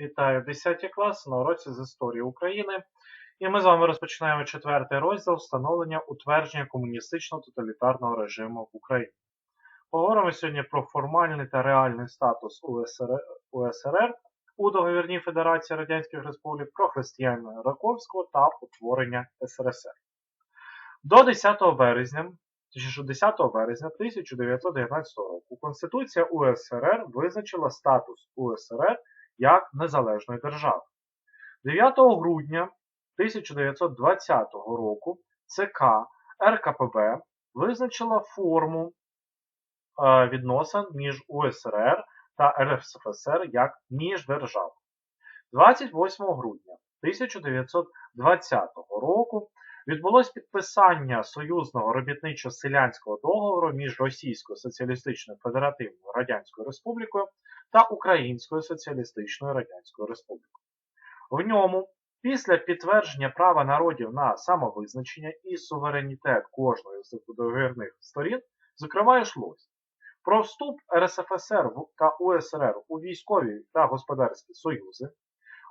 Вітаю 10 клас на уроці з історії України. І ми з вами розпочинаємо четвертий розділ встановлення утвердження комуністичного тоталітарного режиму в Україні. Поговоримо сьогодні про формальний та реальний статус УСР, УСРР у договірній Федерації Радянських Республік, про християнина Раковського та утворення СРСР. До 10 березня, точніше 10 березня 1919 року Конституція УСРР визначила статус УСРР як незалежної держави. 9 грудня 1920 року ЦК РКПБ визначила форму е, відносин між УСРР та РСФСР як міждержав. 28 грудня 1920 року відбулось підписання союзного робітничо-селянського договору між Російською Соціалістичною Федеративною Радянською Республікою та Українською Соціалістичною Радянською Республікою. В ньому, після підтвердження права народів на самовизначення і суверенітет кожної з договірних сторін, зокрема йшлось про вступ РСФСР та УСРР у військові та господарські союзи,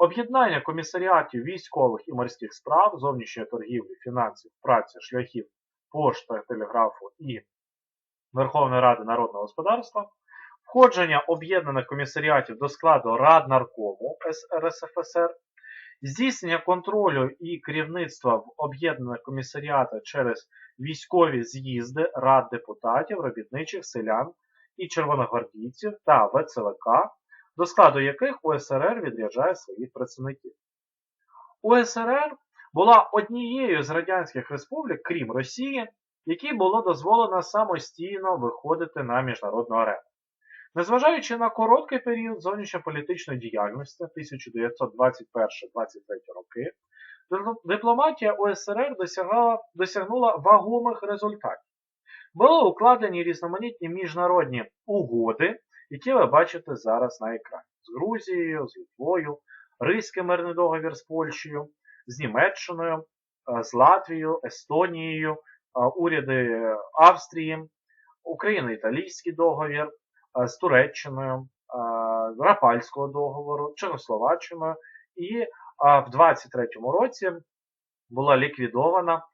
об'єднання комісаріатів військових і морських справ, зовнішньої торгівлі, фінансів, праці, шляхів, пошти, телеграфу і Верховної Ради народного господарства, входження об'єднаних комісаріатів до складу Рад Наркому РСФСР, здійснення контролю і керівництва в об'єднаних комісаріатах через військові з'їзди Рад депутатів, робітничих селян і червоногвардійців та ВЦВК, до складу яких УСРР відряджає своїх представників. УСРР була однією з радянських республік, крім Росії, якій було дозволено самостійно виходити на міжнародну арену. Незважаючи на короткий період зовнішньополітичної діяльності 1921-23 роки, дипломатія УСРР досягала, досягнула вагомих результатів. Були укладені різноманітні міжнародні угоди, які ви бачите зараз на екрані. З Грузією, з Литвою, Ризький мирний договір з Польщею, з Німеччиною, з Латвією, Естонією, уряди Австрії, Україно-Італійський договір, з Туреччиною, Рапальського договору, Чехословаччиною, і в 23-му році була ліквідована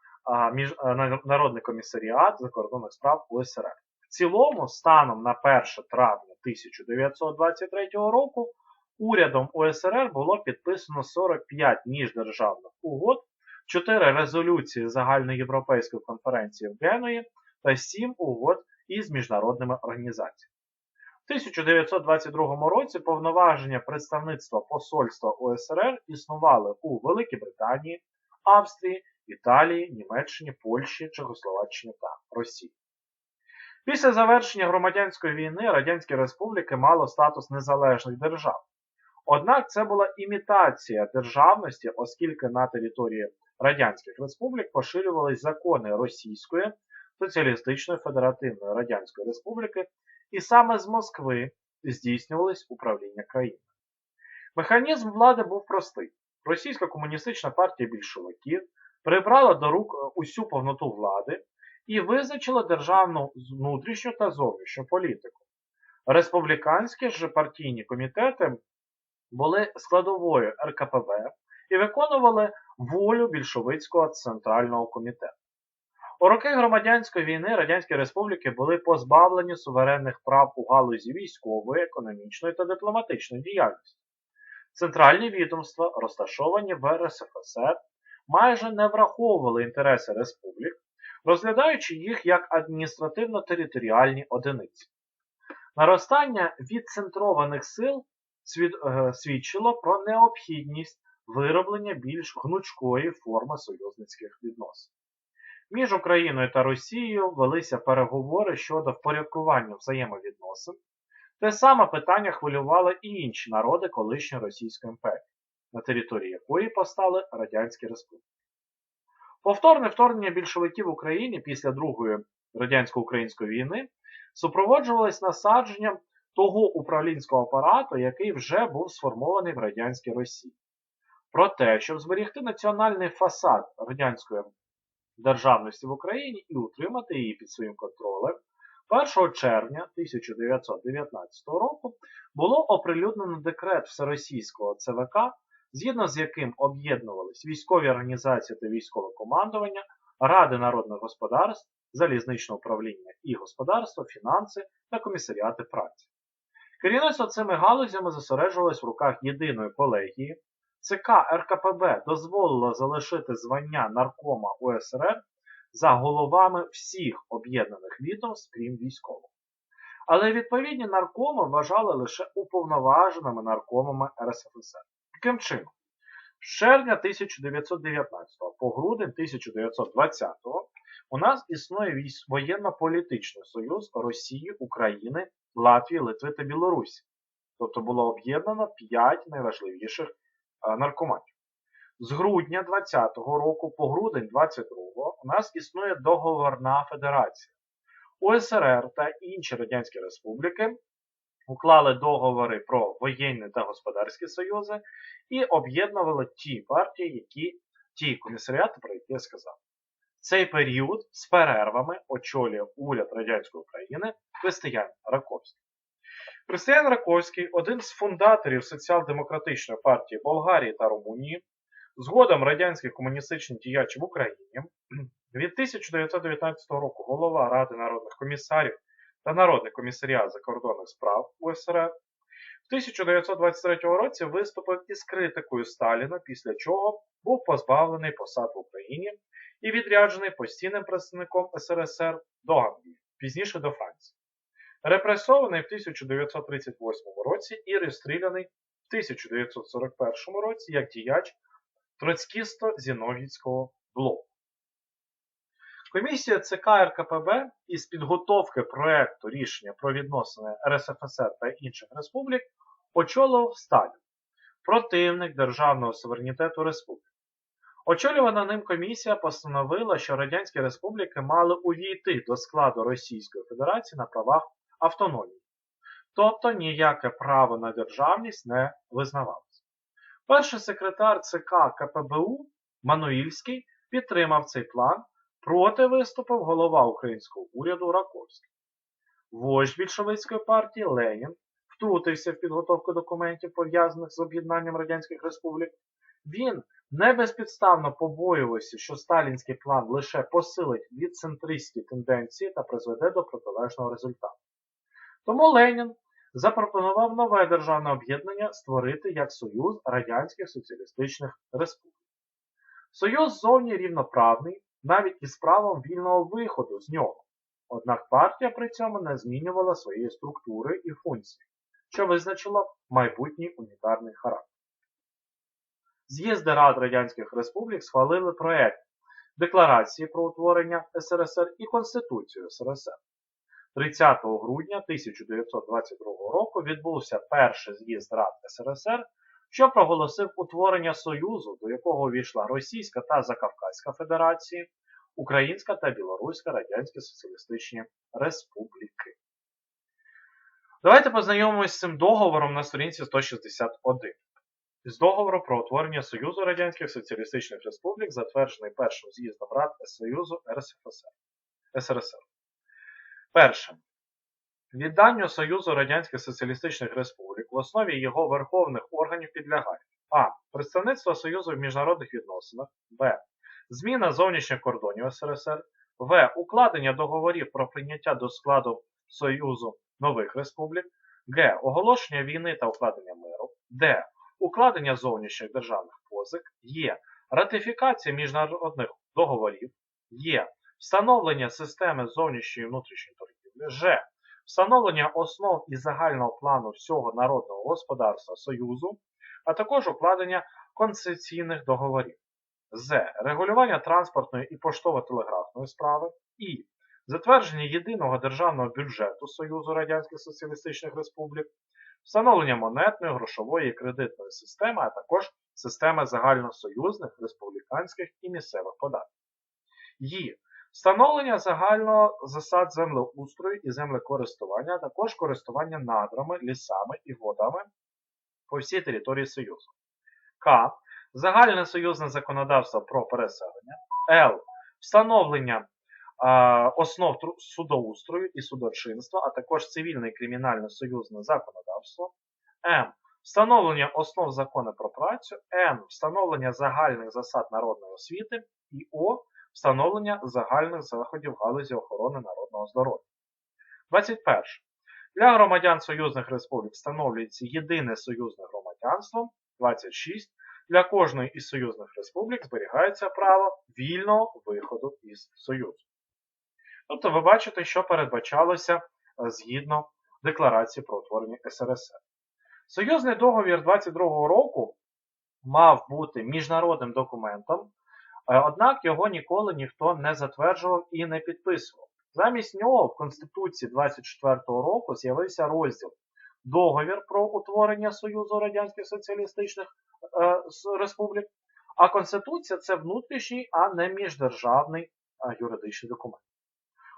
Народний комісаріат закордонних справ УСРР. В цілому, станом на 1 травня 1923 року, урядом УСРР було підписано 45 міждержавних угод, 4 резолюції загальноєвропейської конференції в Геної та 7 угод із міжнародними організаціями. В 1922 році повноваження представництва посольства УСРР існували у Великій Британії, Австрії, Італії, Німеччині, Польщі, Чехословаччині та Росії. Після завершення громадянської війни Радянські Республіки мали статус незалежних держав. Однак це була імітація державності, оскільки на території Радянських Республік поширювались закони Російської Соціалістичної Федеративної Радянської Республіки, і саме з Москви здійснювалось управління країною. Механізм влади був простий. Російська комуністична партія більшовиків прибрала до рук усю повноту влади і визначила державну внутрішню та зовнішню політику. Республіканські ж партійні комітети були складовою РКПБ і виконували волю більшовицького центрального комітету. У роки громадянської війни Радянські Республіки були позбавлені суверенних прав у галузі військової, економічної та дипломатичної діяльності. Центральні відомства, розташовані в РСФСР, майже не враховували інтереси республік, розглядаючи їх як адміністративно-територіальні одиниці. Наростання відцентрованих сил свідчило про необхідність вироблення більш гнучкої форми союзницьких відносин. Між Україною та Росією велися переговори щодо впорядкування взаємовідносин. Те саме питання хвилювало і інші народи колишньої Російської імперії, на території якої постали Радянські Республіки. Повторне вторгнення більшовиків в Україні після Другої радянсько-української війни супроводжувалось насадженням того управлінського апарату, який вже був сформований в радянській Росії. Про те, щоб зберігти національний фасад радянської державності в Україні і утримати її під своїм контролем, 1 червня 1919 року було оприлюднено декрет Всеросійського ЦВК, згідно з яким об'єднувались військові організації та військове командування, Ради народних господарств, залізничне управління і господарство, фінанси та комісаріати праці. Керівництво цими галузями зосереджувалось в руках єдиної колегії. ЦК РКПБ дозволило залишити звання наркома УСРР за головами всіх об'єднаних відомств, крім військових. Але відповідні наркоми вважали лише уповноваженими наркомами РСФСР. Таким чином, з червня 1919 по грудень 1920 у нас існує воєнно-політичний союз Росії, України, Латвії, Литви та Білорусі. Тобто було об'єднано 5 найважливіших наркоматів. З грудня 2020 року по грудень 2022 у нас існує договорна федерація. УСРР та інші Радянські Республіки уклали договори про воєнні та господарські союзи і об'єднували ті партії, які ті комісаріати, про які я сказав. Цей період з перервами очолює уряд Радянської України Християн Раковський. Християн Раковський один з фундаторів соціал-демократичної партії Болгарії та Румунії, згодом радянський комуністичний діяч в Україні, від 1919 року голова Ради народних комісарів та Народний комісаріат закордонних справ УСРР, в 1923 році виступив із критикою Сталіна, після чого був позбавлений посад в Україні і відряджений постійним представником СРСР до Англії, пізніше до Франції. Репресований в 1938 році і розстріляний в 1941 році як діяч Троцькісто-Зінов'їцького блоку. Комісія ЦК РКПБ із підготовки проекту рішення про відносини РСФСР та інших республік очолив Сталін, противник державного суверенітету республік. Очолювана ним комісія постановила, що Радянські республіки мали увійти до складу Російської Федерації на правах автономії, тобто ніяке право на державність не визнавалося. Перший секретар ЦК КПБУ Мануїльський підтримав цей план, проти виступив голова українського уряду Раковський. Вождь більшовицької партії Ленін втрутився в підготовку документів, пов'язаних з об'єднанням Радянських Республік. Він не безпідставно побоювався, що сталінський план лише посилить відцентристські тенденції та призведе до протилежного результату. Тому Ленін запропонував нове державне об'єднання створити як Союз Радянських Соціалістичних Республік. Союз зовні рівноправний, навіть із правом вільного виходу з нього. Однак партія при цьому не змінювала своєї структури і функції, що визначило майбутній унітарний характер. З'їзди Рад Радянських Республік схвалили проект Декларації про утворення СРСР і Конституцію СРСР. 30 грудня 1922 року відбувся перший з'їзд Рад СРСР, що проголосив утворення Союзу, до якого увійшла Російська та Закавказька Федерації, Українська та Білоруська Радянські Соціалістичні Республіки. Давайте познайомимося з цим договором на сторінці 161. З договору про утворення Союзу Радянських Соціалістичних Республік, затверджений першим з'їздом Рад Союзу РСФСР. СРСР. Перше. Відданню Союзу Радянських Соціалістичних Республік в основі його верховних органів підлягають А. Представництво Союзу в міжнародних відносинах, Б. Зміна зовнішніх кордонів СРСР, В. Укладення договорів про прийняття до складу Союзу нових республік, Г. Оголошення війни та укладення миру, Д. Укладення зовнішніх державних позик, Є. Ратифікація міжнародних договорів, Є. Встановлення системи зовнішньої і внутрішньої торгівлі, Ж. Встановлення основ і загального плану всього народного господарства Союзу, а також укладення концесійних договорів. З. Регулювання транспортної і поштово-телеграфної справи. І. Затвердження єдиного державного бюджету Союзу Радянських Соціалістичних Республік, встановлення монетної, грошової і кредитної системи, а також системи загальносоюзних, республіканських і місцевих податків. І. Встановлення загального засад землеустрою і землекористування, а також користування надрами, лісами і водами по всій території Союзу. К. Загальне союзне законодавство про переселення. Л. Встановлення а, основ судоустрою і судочинства, а також цивільне і кримінальне союзне законодавство. М. Встановлення основ закону про працю. Н. Встановлення загальних засад народної освіти. І О. Встановлення загальних заходів в галузі охорони народного здоров'я. 21. Для громадян союзних республік встановлюється єдине союзне громадянство. 26. Для кожної із союзних республік зберігається право вільного виходу із Союзу. Тобто ви бачите, що передбачалося е, згідно Декларації про утворення СРСР. Союзний договір 22 року мав бути міжнародним документом, однак його ніколи ніхто не затверджував і не підписував. Замість нього в Конституції 24-го року з'явився розділ Договір про утворення Союзу Радянських Соціалістичних е, Республік, а Конституція це внутрішній, а не міждержавний е, юридичний документ.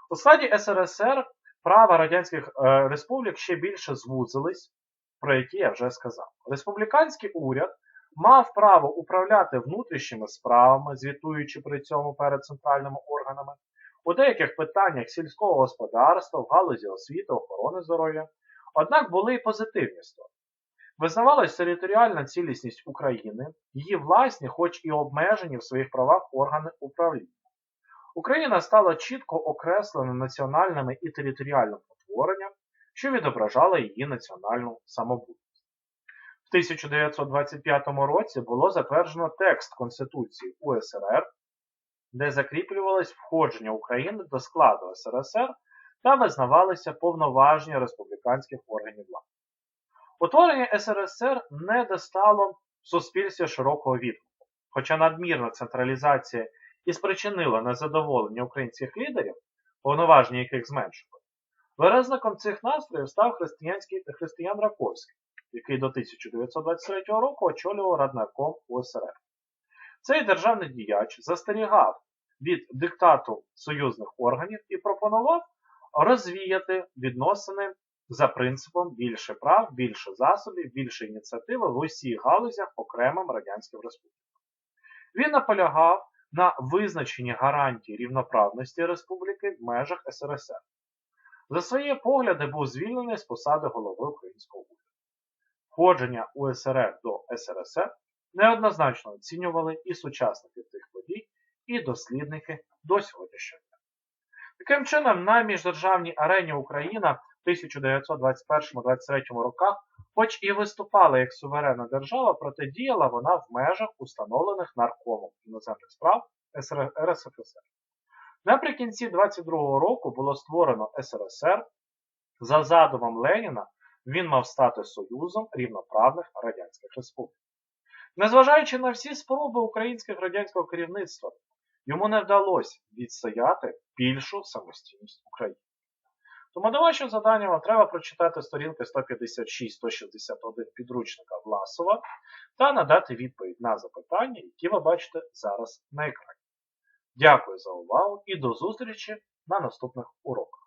У складі СРСР права радянських е, республік ще більше звузились, про які я вже сказав. Республіканський уряд мав право управляти внутрішніми справами, звітуючи при цьому перед центральними органами, у деяких питаннях сільського господарства, в галузі освіти, охорони здоров'я. Однак були і позитивні сторони. Визнавалась територіальна цілісність України, її власні, хоч і обмежені в своїх правах органи управління. Україна стала чітко окреслена національними і територіальним утворенням, що відображало її національну самобутність. В 1925 році було затверджено текст Конституції УСРР, де закріплювалось входження України до складу СРСР та визнавалися повноваження республіканських органів влади. Утворення СРСР не достало суспільстві широкого відгуку, хоча надмірна централізація і спричинила незадоволення українських лідерів, повноваження яких зменшили. Виразником цих настроїв став християн Раковський, який до 1923 року очолював Раднаком УСРР. Цей державний діяч застерігав від диктату союзних органів і пропонував розвіяти відносини за принципом більше прав, більше засобів, більше ініціативи в усіх галузях окремим радянським республікам. Він наполягав на визначенні гарантій рівноправності республіки в межах СРСР. За свої погляди був звільнений з посади голови українського уряду. Входження УСРР до СРСР неоднозначно оцінювали і сучасники тих подій, і дослідники до сьогоднішнього дня. Таким чином, на міждержавній арені Україна в 1921-23 роках, хоч і виступала як суверенна держава, проте діяла вона в межах установлених наркомом іноземних справ РСФСР. Наприкінці 22-го року було створено СРСР. За задумом Леніна він мав стати союзом рівноправних радянських республік. Незважаючи на всі спроби українського радянського керівництва, йому не вдалося відстояти більшу самостійність України. Тому до вашого завдання вам треба прочитати сторінки 156-161 підручника Власова та надати відповідь на запитання, які ви бачите зараз на екрані. Дякую за увагу і до зустрічі на наступних уроках.